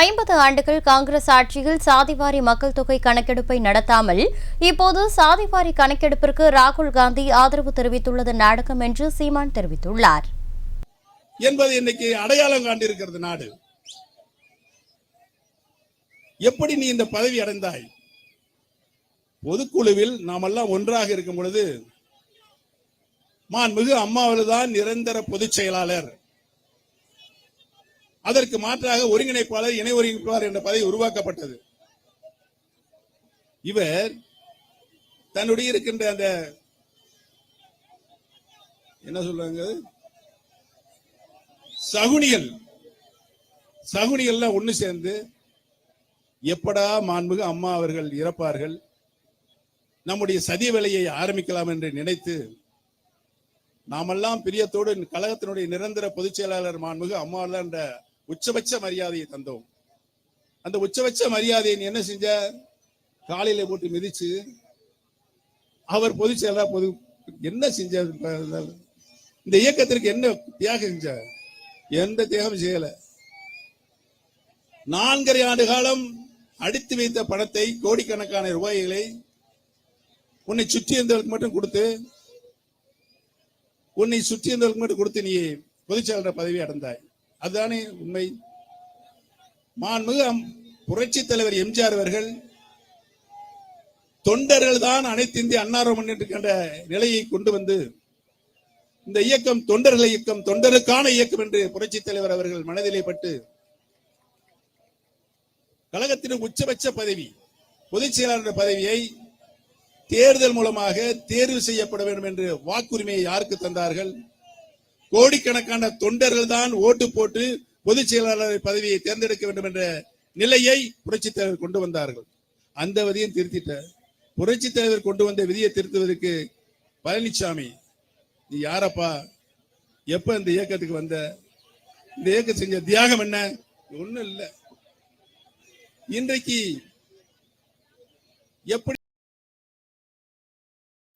ஐம்பது ஆண்டுகள் காங்கிரஸ் ஆட்சியில் சாதிவாரி மக்கள் தொகை கணக்கெடுப்பை நடத்தாமல் இப்போது சாதிவாரி கணக்கெடுப்பிற்கு ராகுல் காந்தி ஆதரவு தெரிவித்துள்ளது நாடகம் என்று சீமான் தெரிவித்துள்ளார். என்பது இன்னைக்கு அடையாளம் காண்டிருக்கிறது நாடு. எப்படி நீ இந்த பதவி அடைந்தாய்? பொதுக்குழுவில் நாமெல்லாம் ஒன்றாக இருக்கும் பொழுது மாண்புமிகு அம்மாவில்தான் நிரந்தர பொதுச் செயலாளர் அதற்கு மாற்றாக ஒருங்கிணைப்பாளர் இணை ஒருங்கிணைப்பாளர் என்ற பதவி உருவாக்கப்பட்டது. இவர் தன்னுடைய இருக்கின்ற அந்த என்ன சொல்றாங்க? சகுனியல். சகுனிகள்லாம் ஒண்ணு சேர்ந்து எப்படா மாண்புகு அம்மா அவர்கள் இறப்பார்கள் நம்முடைய சதி வேலையை ஆரம்பிக்கலாம் என்று நினைத்து நாமெல்லாம் பிரியத்தோடு கழகத்தினுடைய நிரந்தர பொதுச் செயலாளர் மாண்புகு அம்மாவெல்லாம் என்ற உச்சபட்ச மரியாதையை தந்தோம். அந்த உச்சபட்ச மரியாதையை நீ என்ன செஞ்ச? காலையில போட்டு மிதிச்சு அவர் பொதுச் செயலாளர் பொது என்ன செஞ்ச? இந்த இயக்கத்திற்கு என்ன தியாகம் செஞ்ச? எந்த தியாகம் செய்யல. நான்கரை ஆண்டு காலம் அடித்து வைத்த பணத்தை கோடிக்கணக்கான ரூபாய்களை உன்னை சுற்றி இருந்தவர்களுக்கு மட்டும் கொடுத்து உன்னை சுற்றி இருந்தவர்களுக்கு மட்டும் கொடுத்து நீ பொதுச்செயலாளர் பதவி அடைந்தாய். அதுதானே உண்மை. மாண்புமிகு புரட்சி தலைவர் எம்ஜிஆர் அவர்கள் தொண்டர்கள் தான் அனைத்து இந்திய அன்னார முன்னேற்ற நிலையை கொண்டு வந்து இந்த இயக்கம் தொண்டர்கள் இயக்கம் தொண்டருக்கான இயக்கம் என்று புரட்சித் தலைவர் அவர்கள் மனதிலே பட்டு கழகத்தின் உச்சபட்ச பதவி பொதுச் செயலாளர் பதவியை தேர்தல் மூலமாக தேர்வு செய்யப்பட வேண்டும் என்று வாக்குரிமையை யாருக்கு தந்தார்கள்? கோடிக்கணக்கான தொண்டர்கள் தான் ஓட்டு போட்டு பொதுச் செயலாளர் பதவியை தேர்ந்தெடுக்க வேண்டும் என்ற நிலையை புரட்சித் தலைவர் கொண்டு வந்தார்கள். அந்த விதியும் திருத்திட்ட. புரட்சி தலைவர் கொண்டு வந்த விதியை திருத்துவதற்கு பழனிசாமி நீ யாரப்பா? எப்ப இந்த இயக்கத்துக்கு வந்த? இந்த இயக்கம் செஞ்ச தியாகம் என்ன? ஒண்ணும் இல்ல. இன்றைக்கு எப்படி